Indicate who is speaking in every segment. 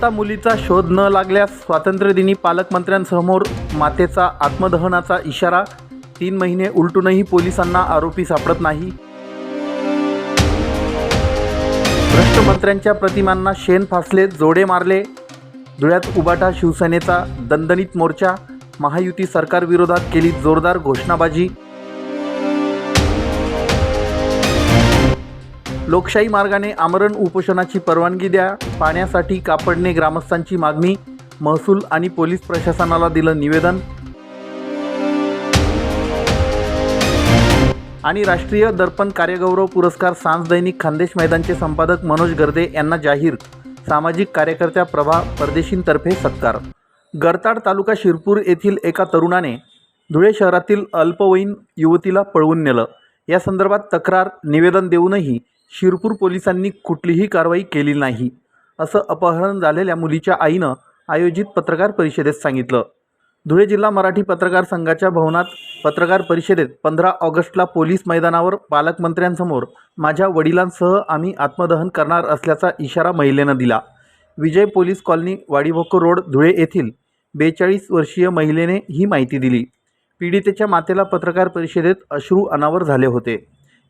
Speaker 1: आता मुलीचा शोध न लागल्यास स्वातंत्र्यदिनी पालकमंत्र्यांसमोर मातेचा आत्मदहनाचा इशारा. तीन महिने उलटूनही पोलिसांना आरोपी सापडत नाही. भ्रष्ट मंत्र्यांच्या प्रतिमांना शेण फासले जोडे मारले. धुळ्यात उबाटा शिवसेनेचा दणदणीत मोर्चा. महायुती सरकारविरोधात केली जोरदार घोषणाबाजी. लोकशाही मार्गाने आमरण उपोषणाची परवानगी द्या. पाण्यासाठी कापडणे ग्रामस्थांची मागणी. महसूल आणि पोलीस प्रशासनाला दिलं निवेदन. आणि राष्ट्रीय दर्पण कार्यगौरव पुरस्कार सांस दैनिक खानदेश मैदानचे संपादक मनोज गर्दे यांना जाहीर. सामाजिक कार्यकर्त्या प्रभा परदेशींतर्फे सत्कार. गरताड तालुका शिरपूर येथील एका तरुणाने धुळे शहरातील अल्पवयीन युवतीला पळवून नेलं. या संदर्भात तक्रार निवेदन देऊनही शिरपूर पोलिसांनी कुठलीही कारवाई केली नाही असं अपहरण झालेल्या मुलीच्या आईनं आयोजित पत्रकार परिषदेत सांगितलं. धुळे जिल्हा मराठी पत्रकार संघाच्या भवनात पत्रकार परिषदेत पंधरा ऑगस्टला पोलीस मैदानावर पालकमंत्र्यांसमोर माझ्या वडिलांसह आम्ही आत्मदहन करणार असल्याचा इशारा महिलेनं दिला. विजय पोलीस कॉलनी वाडीभोको रोड धुळे येथील बेचाळीस वर्षीय महिलेने ही माहिती दिली. पीडितेच्या मातेला पत्रकार परिषदेत अश्रू अनावर झाले होते.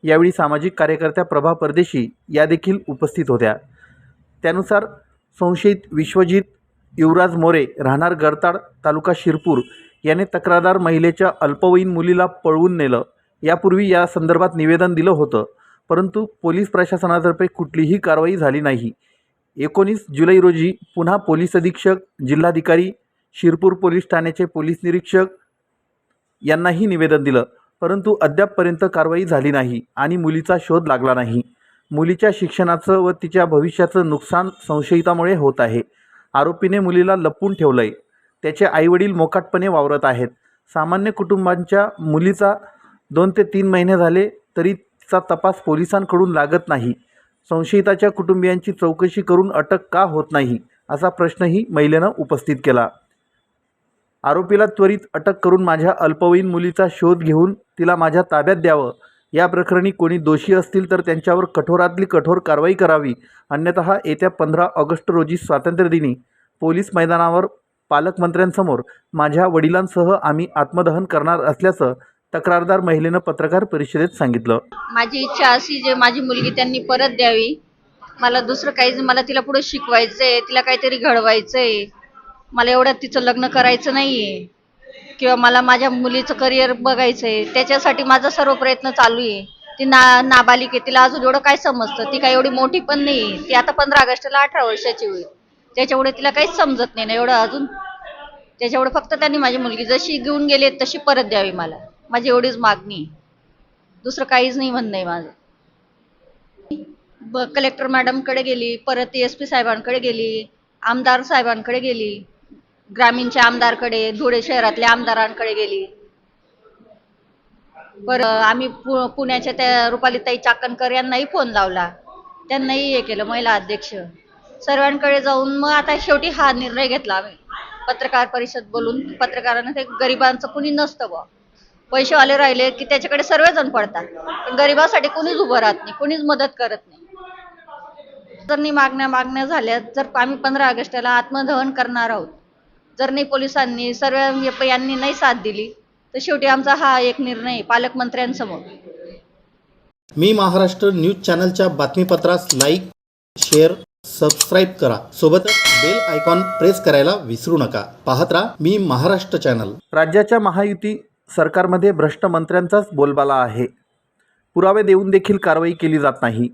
Speaker 1: यावेळी सामाजिक कार्यकर्त्या प्रभा परदेशी या देखील उपस्थित होत्या. त्यानुसार संशयित विश्वजित युवराज मोरे राहणार गरताड तालुका शिरपूर याने तक्रारदार महिलेच्या अल्पवयीन मुलीला पळवून नेलं. यापूर्वी या संदर्भात निवेदन दिलं होतं परंतु पोलीस प्रशासनातर्फे कुठलीही कारवाई झाली नाही. एकोणीस जुलै रोजी पुन्हा पोलीस अधीक्षक जिल्हाधिकारी शिरपूर पोलीस ठाण्याचे पोलीस निरीक्षक यांनाही निवेदन दिलं. परंतु अद्यापपर्यंत कारवाई झाली नाही आणि मुलीचा शोध लागला नाही. मुलीच्या शिक्षणाचं व तिच्या भविष्याचं नुकसान संशयितामुळे होत आहे. आरोपीने मुलीला लपवून ठेवलं आहे त्याचे आईवडील मोकाटपणे वावरत आहेत. सामान्य कुटुंबांच्या मुलीचा दोन ते तीन महिने झाले तरी तिचा तपास पोलिसांकडून लागत नाही. संशयिताच्या कुटुंबियांची चौकशी करून अटक का होत नाही असा प्रश्नही महिलेनं उपस्थित केला. आरोपीला त्वरित अटक करून माझ्या अल्पवयीन मुलीचा शोध घेऊन तिला माझ्या ताब्यात द्यावं. या प्रकरणी कोणी दोषी असतील तर त्यांच्यावर कठोरातली कठोर कारवाई करावी. अन्यतः येत्या पंधरा ऑगस्ट रोजी स्वातंत्र्यदिनी. पोलीस मैदानावर पालकमंत्र्यांसमोर माझ्या वडिलांसह आम्ही आत्मदहन करणार असल्याचं तक्रारदार महिलेनं पत्रकार परिषदेत सांगितलं.
Speaker 2: माझी इच्छा अशी जे माझी मुलगी त्यांनी परत द्यावी. मला दुसरं काही मला तिला पुढे शिकवायचंय तिला काहीतरी घडवायचंय. मला एवढं तिचं लग्न करायचं नाही आहे किंवा मला माझ्या मुलीचं करिअर आहे त्याच्यासाठी माझा सर्व प्रयत्न चालू आहे ती ना नाबालिक आहे. तिला अजून एवढं काय समजतं? ती काय एवढी मोठी पण नाही ती आता पंधरा ऑगस्टला अठरा वर्षाची होईल. त्याच्यामुळे तिला काहीच समजत नाही ना एवढं अजून. त्याच्यामुळे फक्त त्यांनी माझी मुलगी जशी घेऊन गेली तशी परत द्यावी मला. माझी एवढीच मागणी आहे. दुसरं काहीच नाही म्हणणं आहे माझं. ब कलेक्टर मॅडमकडे गेली. परत एस पी साहेबांकडे गेली. आमदार साहेबांकडे गेली. ग्रामीणच्या आमदारकडे धुळे शहरातल्या आमदारांकडे गेली. पर आम्ही पु पुण्याच्या त्या रुपालीताई चाकणकर यांनाही फोन लावला. त्यांनाही हे केलं महिला अध्यक्ष. सर्वांकडे जाऊन मग आता शेवटी हा निर्णय घेतला आम्ही. पत्रकार परिषद बोलून पत्रकारांना ते गरिबांचं कुणी नसतं बुवा. पैसेवाले राहिले की त्याच्याकडे सर्वजण पडतात. पण गरिबासाठी कुणीच उभं राहत नाही कुणीच मदत करत नाही. जर मागण्या मागण्या झाल्या जर आम्ही पंधरा ऑगस्टला आत्मदहन करणार आहोत जर नाही पोलिसांनी सर्व यांनी नाही साथ दिली तर शेवटी आमचा हा एक निर्णय पालकमंत्र्यांसमोर.
Speaker 1: मी महाराष्ट्र न्यूज चॅनलच्या बातमीपत्रास लाईक शेअर सबस्क्राईब करा. सोबतच बेल आयकॉन प्रेस करायला विसरू नका. पाहत राहा मी महाराष्ट्र चॅनल. राज्याच्या महायुती सरकारमध्ये भ्रष्ट मंत्र्यांचाच बोलबाला आहे. पुरावे देऊन देखील कारवाई केली जात नाही.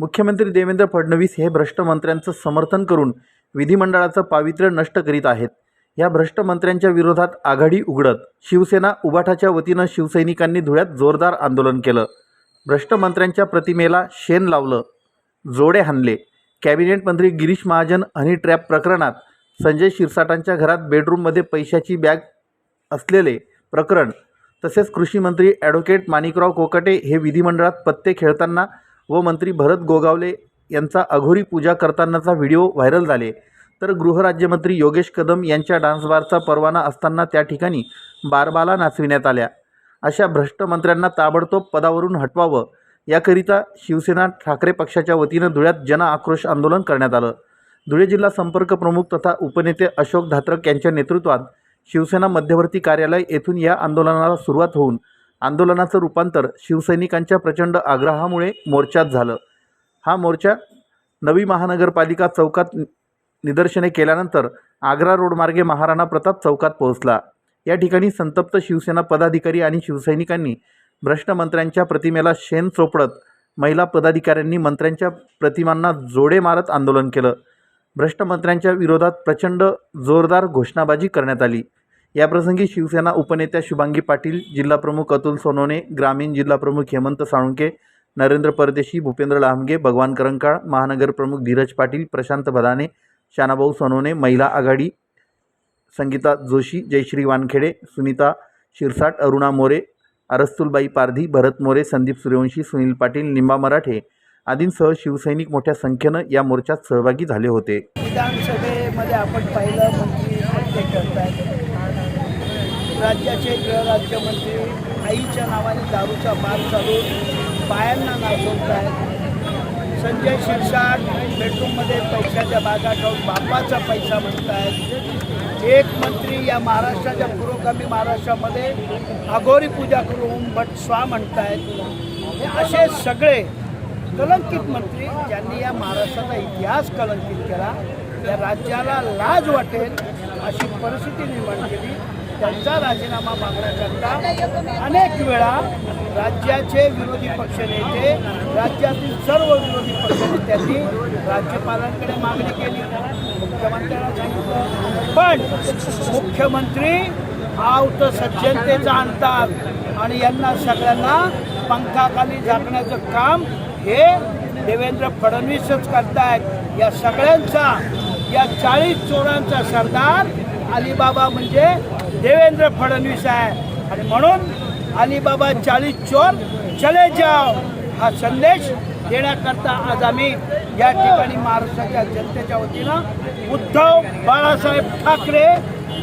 Speaker 1: मुख्यमंत्री देवेंद्र फडणवीस हे भ्रष्ट मंत्र्यांचं समर्थन करून विधिमंडळाचं पावित्र्य नष्ट करीत आहेत. या भ्रष्ट मंत्र्यांच्या विरोधात आघाडी उघडत शिवसेना उबाठाच्या वतीनं शिवसैनिकांनी धुळ्यात जोरदार आंदोलन केलं. भ्रष्ट मंत्र्यांच्या प्रतिमेला शेण लावलं. जोडे हाणले. कॅबिनेट मंत्री गिरीश महाजन हनी ट्रॅप प्रकरणात संजय शिरसाटांच्या घरात बेडरूममध्ये पैशाची बॅग असलेले प्रकरण तसेच कृषी मंत्री ॲडव्होकेट माणिकराव कोकटे हे विधिमंडळात पत्ते खेळताना व मंत्री भरत गोगावले यांचा अघोरी पूजा करतानाचा व्हिडिओ व्हायरल झाले. तर गृहराज्यमंत्री योगेश कदम यांच्या डान्सबारचा परवाना असताना त्या ठिकाणी बारबाला नाचविण्यात आल्या. अशा भ्रष्ट मंत्र्यांना ताबडतोब पदावरून हटवावं. याकरिता शिवसेना ठाकरे पक्षाच्या वतीनं धुळ्यात जन आक्रोश आंदोलन करण्यात आलं. धुळे जिल्हा संपर्क प्रमुख तथा उपनेते अशोक धात्रक यांच्या नेतृत्वात शिवसेना मध्यवर्ती कार्यालय येथून या आंदोलनाला सुरुवात होऊन आंदोलनाचं रूपांतर शिवसैनिकांच्या प्रचंड आग्रहामुळे मोर्चात झालं. हा मोर्चा नवी महानगरपालिका चौकात निदर्शने केल्यानंतर आग्रा रोडमार्गे महाराणा प्रताप चौकात पोहोचला. या ठिकाणी संतप्त शिवसेना पदाधिकारी आणि शिवसैनिकांनी भ्रष्ट मंत्र्यांच्या प्रतिमेला शेण चोपडत महिला पदाधिकाऱ्यांनी मंत्र्यांच्या प्रतिमांना जोडे मारत आंदोलन केलं. भ्रष्ट मंत्र्यांच्या विरोधात प्रचंड जोरदार घोषणाबाजी करण्यात आली. याप्रसंगी शिवसेना उपनेत्या शुभांगी पाटील जिल्हाप्रमुख अतुल सोनोने ग्रामीण जिल्हाप्रमुख हेमंत साळुंके नरेंद्र परदेशी भूपेंद्र लांबगे भगवान करंकाळ महानगरप्रमुख धीरज पाटील प्रशांत भदाने शानाभाऊ सोनवणे महिला आघाडी संगीता जोशी जयश्री वानखेडे सुनीता शिरसाट अरुणा मोरे अरस्तुलबाई पारधी भरत मोरे संदीप सूर्यवंशी सुनील पाटील निंबा मराठे आदींसह शिवसैनिक मोठ्या संख्येनं या मोर्चात सहभागी झाले होते.
Speaker 3: विधानसभेमध्ये आपण पाहिलं मंत्री राज्याचे गृहराज्यमंत्री आईच्या नावाने दारूचा मार चालू बायांना नाचवत आहेत संजय शिरसाट बेडरूममध्ये पैशाच्या बागा ठेवून बापाचा पैसा म्हणतायत. एक मंत्री या महाराष्ट्राच्या पुरोगामी महाराष्ट्रामध्ये अघोरी पूजा करून भट स्वा म्हणतायत. हे असे सगळे कलंकित मंत्री ज्यांनी या महाराष्ट्राचा इतिहास कलंकित केला या राज्याला लाज वाटेल अशी परिस्थिती निर्माण केली. त्यांचा राजीनामा मागण्याकरता अनेक वेळा राज्याचे विरोधी पक्षनेते राज्यातील सर्व विरोधी पक्षनेत्यांनी राज्यपालांकडे मागणी केली. मुख्यमंत्र्यांना सांगितलं. पण मुख्यमंत्री आव तर सज्जनतेचा आणतात आणि यांना सगळ्यांना पंखाखाली झाकण्याचं काम हे देवेंद्र फडणवीसच करतायत. या सगळ्यांचा या चाळीस चोरांचा सरदार अलिबाबा म्हणजे देवेंद्र फडणवीस आहे. आणि म्हणून अलिबाबा चाळीस चोर चले जाव हा संदेश देण्याकरता आज आम्ही या ठिकाणी महाराष्ट्राच्या जनतेच्या वतीनं उद्धव बाळासाहेब ठाकरे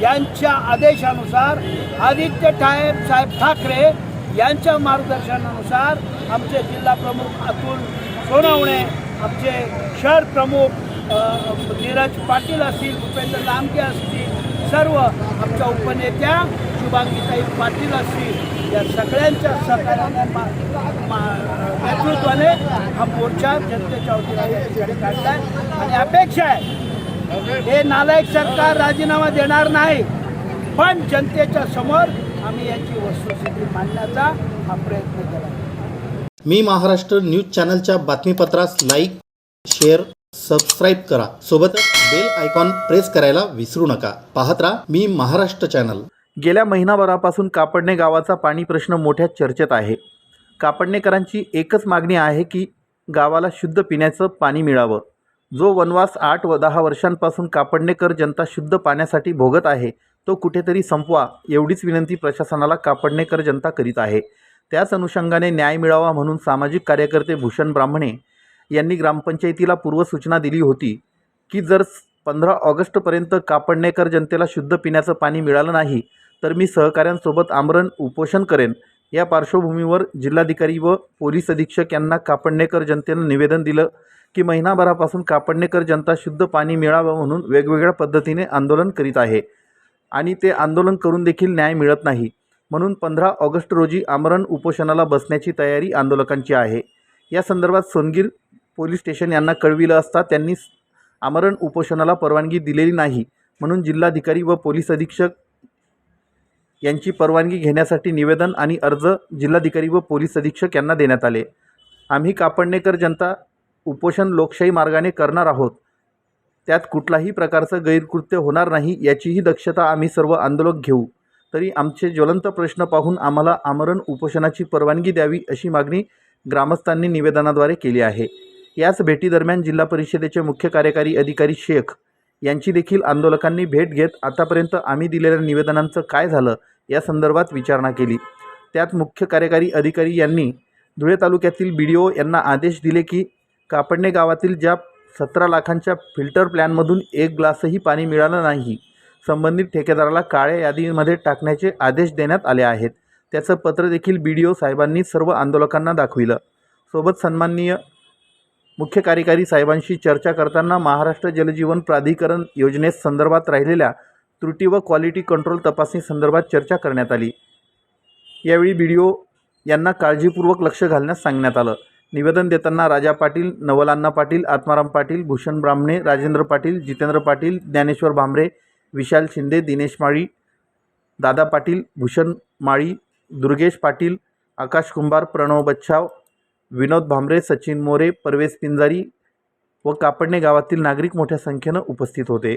Speaker 3: यांच्या आदेशानुसार आदित्य ठाकरे साहेब ठाकरे यांच्या मार्गदर्शनानुसार आमचे जिल्हा प्रमुख अतुल सोनवणे आमचे शहर प्रमुख नीरज पाटील असतील भूपेंद्र लांबके असतील सर्व आमच्या उपनेत्या शुभांगीताई पाटील असतील. या सगळ्यांच्या सहकार्याने नेतृत्वाने हा मोर्चा जनतेच्या वतीने काढला आहे आणि अपेक्षा आहे हे नालायक सरकार राजीनामा देणार नाही पण जनतेच्या समोर आम्ही याची वस्तुस्थिती मांडण्याचा हा प्रयत्न केला
Speaker 1: मी महाराष्ट्र न्यूज चॅनलच्या बातमीपत्रास लाईक शेअर सबस्क्राईब करा. सोबतच बेल आयकॉन प्रेस करायला विसरू नका. पाहत राहा मी महाराष्ट्र चॅनल. गेल्या महिनाभरापासून कापडणे गावाचा पाणी प्रश्न मोठ्या चर्चेत आहे. कापडणेकरांची एकच मागणी आहे की गावाला शुद्ध पिण्याचं पाणी मिळावं. जो वनवास आठ व दहा वर्षांपासून कापडणेकर जनता शुद्ध पाण्यासाठी भोगत आहे तो कुठेतरी संपवा एवढीच विनंती प्रशासनाला कापडणेकर जनता करीत आहे. त्याच अनुषंगाने न्याय मिळावा म्हणून सामाजिक कार्यकर्ते भूषण ब्राह्मणे यांनी ग्रामपंचायतीला पूर्वसूचना दिली होती. की जर पंधरा ऑगस्टपर्यंत कापडणेकर जनतेला शुद्ध पिण्याचं पाणी मिळालं नाही तर मी सहकाऱ्यांसोबत आमरण उपोषण करेन. या पार्श्वभूमीवर जिल्हाधिकारी व पोलीस अधीक्षक यांना कापडणेकर जनतेनं निवेदन दिलं की महिनाभरापासून कापडणेकर जनता शुद्ध पाणी मिळावं म्हणून वेगवेगळ्या पद्धतीने आंदोलन करीत आहे आणि ते आंदोलन करून देखील न्याय मिळत नाही. म्हणून पंधरा ऑगस्ट रोजी आमरण उपोषणाला बसण्याची तयारी आंदोलकांची आहे. या संदर्भात सोनगीर पोलीस स्टेशन यांना कळविलं असता त्यांनी आमरण उपोषणाला परवानगी दिलेली नाही म्हणून जिल्हाधिकारी व पोलीस अधीक्षक यांची परवानगी घेण्यासाठी निवेदन आणि अर्ज जिल्हाधिकारी व पोलीस अधीक्षक यांना देण्यात आले. आम्ही कापडणेकर जनता उपोषण लोकशाही मार्गाने करणार आहोत. त्यात कुठलाही प्रकारचं गैरकृत्य होणार नाही याचीही दक्षता आम्ही सर्व आंदोलक घेऊ. तरी आमचे ज्वलंत प्रश्न पाहून आम्हाला आमरण उपोषणाची परवानगी द्यावी अशी मागणी ग्रामस्थांनी निवेदनाद्वारे केली आहे. याच भेटीदरम्यान जिल्हा परिषदेचे मुख्य कार्यकारी अधिकारी शेख यांची देखील आंदोलकांनी भेट घेत आतापर्यंत आम्ही दिलेल्या निवेदनांचं काय झालं या संदर्भात विचारणा केली. त्यात मुख्य कार्यकारी अधिकारी यांनी धुळे तालुक्यातील बी डी ओ यांना आदेश दिले की कापडणे गावातील ज्या सतरा लाखांच्या फिल्टर प्लॅनमधून एक ग्लासही पाणी मिळालं नाही संबंधित ठेकेदाराला काळ्या यादीमध्ये टाकण्याचे आदेश देण्यात आले आहेत. त्याचं पत्र देखील बी डी ओ साहेबांनी सर्व आंदोलकांना दाखविलं. सोबत सन्माननीय मुख्य कार्यकारी साहेबांशी चर्चा करताना महाराष्ट्र जलजीवन प्राधिकरण योजनेस संदर्भात राहिलेल्या त्रुटी व क्वालिटी कंट्रोल तपासणी संदर्भात चर्चा करण्यात आली. यावेळी बी डी ओ यांना काळजीपूर्वक लक्ष घालण्यास सांगण्यात आलं. निवेदन देताना राजा पाटील नवलांना पाटील आत्माराम पाटील भूषण ब्राह्मणे राजेंद्र पाटील जितेंद्र पाटील ज्ञानेश्वर भांबरे विशाल शिंदे दिनेश माळी दादा पाटील भूषण माळी दुर्गेश पाटील आकाश कुंभार प्रणव बच्छाव विनोद भांबरे सचिन मोरे परवेश पिंजारी व कापडणे गावातील नागरिक मोठ्या संख्येनं उपस्थित होते.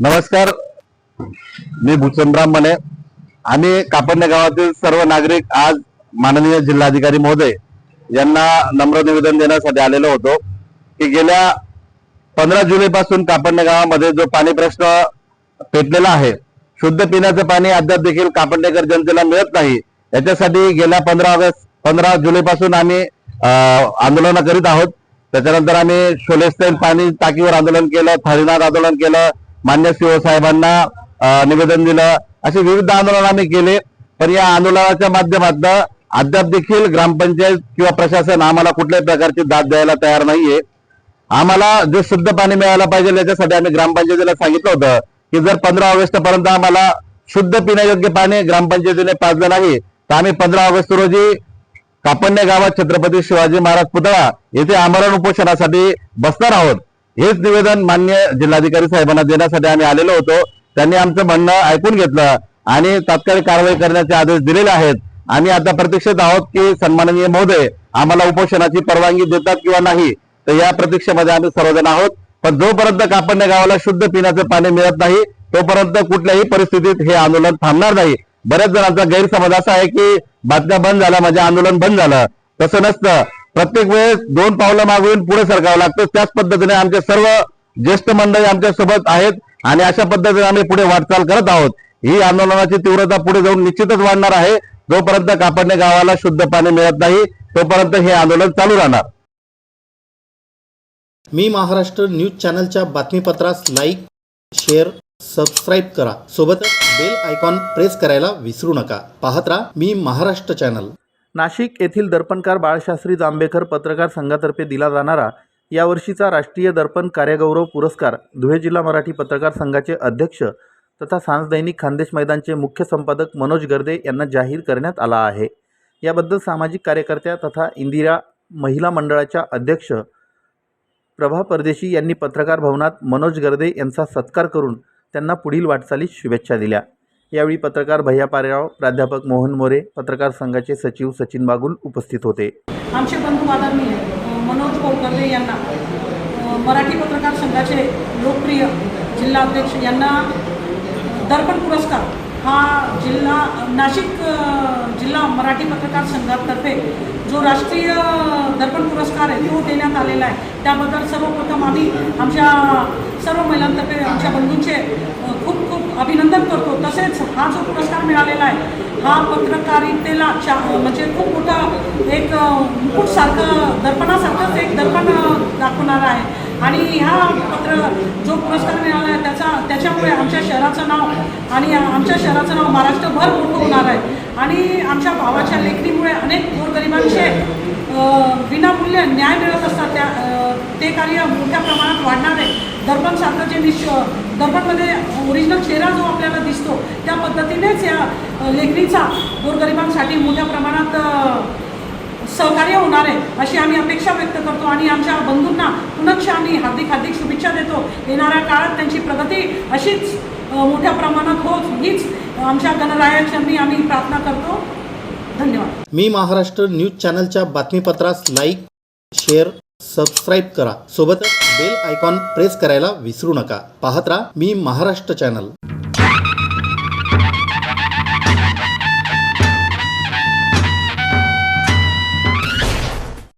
Speaker 4: नमस्कार. मी भूषणराम ब्राह्मणे आम्ही कापडणे गावातील सर्व नागरिक आज माननीय जिल्हाधिकारी महोदय यांना नम्र निवेदन देण्यासाठी आलेलो होतो की गेल्या पंधरा जुलै पासून कापडणे गावामध्ये जो पाणी प्रश्न पेटलेला आहे शुद्ध पिण्याचं पाणी अद्याप देखील कापडणेकर जनतेला मिळत नाही. याच्यासाठी गेल्या पंधरा ऑगस्ट पंधरा जुलै पासून आम्ही आंदोलन करीत आहोत. त्याच्यानंतर आम्ही शोलेस्टेन पाणी टाकीवर आंदोलन केलं थारीनाथ आंदोलन केलं मान्य सीओ साहेबांना निवेदन दिलं. असे विविध आंदोलन आम्ही केले. पण या आंदोलनाच्या माध्यमातून अद्याप देखील ग्रामपंचायत किंवा प्रशासन आम्हाला कुठल्याही प्रकारची दाद द्यायला तयार नाहीये. आम्हाला जे शुद्ध पाणी मिळायला पाहिजे याच्यासाठी आम्ही ग्रामपंचायतीला सांगितलं होतं की जर पंधरा ऑगस्ट पर्यंत आम्हाला शुद्ध पिण्यायोग्य पाणी ग्रामपंचायतीने पाजलं नाही तर आम्ही पंधरा ऑगस्ट रोजी कापडणे गावात छत्रपती शिवाजी महाराज पुतळा येथे आमरण उपोषणासाठी बसणार आहोत. हेच निवेदन मान्य जिल्हाधिकारी साहेबांना देण्यासाठी आम्ही आलेलो होतो. त्यांनी आमचं म्हणणं ऐकून घेतलं आणि तात्काळ कारवाई करण्याचे आदेश दिलेले आहेत. आम्ही आता प्रतीक्षेत आहोत की सन्माननीय महोदय आम्हाला उपोषणाची परवानगी देतात किंवा नाही तर या प्रतीक्षेमध्ये आम्ही सर्वजण आहोत. पण जोपर्यंत कापडणे गावाला शुद्ध पिण्याचं पाणी मिळत नाही तोपर्यंत कुठल्याही परिस्थितीत हे आंदोलन थांबणार नाही. बऱ्याच जणांचा गैरसमज असा आहे की बातम्या बंद झाल्या म्हणजे आंदोलन बंद झालं. तसं नसतं. प्रत्येक वेळेस दोन पावलं मागून पुढे सरकावं लागतं. त्याच पद्धतीने आमचे सर्व ज्येष्ठ मंडळी आमच्यासोबत आहेत आणि अशा पद्धतीने आम्ही पुढे वाटचाल करत आहोत. ही आंदोलनाची तीव्रता पुढे जाऊन निश्चितच वाढणार आहे. जोपर्यंत कापडणे गावाला शुद्ध पाणी मिळत नाही तोपर्यंत हे आंदोलन चालू राहणार.
Speaker 1: मी महाराष्ट्र न्यूज चॅनलच्या बातमीपत्रास लाईक शेअर सबस्क्राईब करा. सोबतच बेल आयकॉन प्रेस करायला विसरू नका. पाहत राहा मी महाराष्ट्र चॅनल नाशिक येथील दर्पणकार बाळशास्त्री जांभेकर पत्रकार संघातर्फे दिला जाणारा यावर्षीचा राष्ट्रीय दर्पण कार्यगौरव पुरस्कार धुळे जिल्हा मराठी पत्रकार संघाचे अध्यक्ष तथा सांस दैनिक खानदेश मैदानचे मुख्य संपादक मनोज गर्दे यांना जाहीर करण्यात आला आहे. याबद्दल सामाजिक कार्यकर्त्या तथा इंदिरा महिला मंडळाच्या अध्यक्ष प्रभा परदेशी यांनी पत्रकार भवनात मनोज गर्दे यांचा सत्कार करून त्यांना पुढील वाटचालीस शुभेच्छा दिल्या. यावेळी पत्रकार भैया पारेराव प्राध्यापक मोहन मोरे पत्रकार संघाचे सचिव सचिन बागुल उपस्थित होते.
Speaker 5: आमचे बंधू आदरणीय मनोज कोलकर्ले यांना मराठी पत्रकार संघाचे लोकप्रिय जिल्हाध्यक्ष यांना दर्पण पुरस्कार हा जिल्हा नाशिक जिल्हा मराठी पत्रकार संघातर्फे जो राष्ट्रीय दर्पण पुरस्कार आहे तो देण्यात आलेला आहे. त्याबद्दल सर्वप्रथम आम्ही आमच्या सर्व महिलांतर्फे आमच्या बंधूंचे खूप खूप अभिनंदन करतो. तसेच हा जो पुरस्कार मिळालेला आहे हा पत्रकारितेला चा म्हणजे खूप मोठा एक मुकुटसारखं दर्पणासारखंच एक दर्पण दाखवणारा दाखवणारं आहे. आणि ह्या पत्र जो पुरस्कार मिळाला त्याच्यामुळे आमच्या शहराचं नाव आणि आमच्या शहराचं नाव महाराष्ट्रभर मोठं होणार आहे. आणि आमच्या भावाच्या लेखणीमुळे अनेक गोरगरिबांचे विनामूल्य न्याय मिळत असतात. त्या ते कार्य मोठ्या प्रमाणात वाढणार आहे. दर्पणसारखं जे निश दर्पणमध्ये ओरिजिनल चेहरा जो आपल्याला दिसतो त्या पद्धतीनेच या लेखणीचा गोरगरिबांसाठी मोठ्या प्रमाणात सहकार्य होणार आहे अशी आम्ही अपेक्षा व्यक्त करतो. आणि आमच्या बंधूंना पुन्हा आम्ही हार्दिक हार्दिक शुभेच्छा देतो. येणाऱ्या काळात त्यांची प्रगती अशीच मोठ्या प्रमाणात होत हीच आमच्या गणरायाचरणी आम्ही प्रार्थना करतो. धन्यवाद.
Speaker 1: मी महाराष्ट्र न्यूज चॅनलच्या बातमीपत्रास लाईक शेअर सबस्क्राईब करा. सोबतच बेल आयकॉन प्रेस करायला विसरू नका. पाहत राहा मी महाराष्ट्र चॅनल.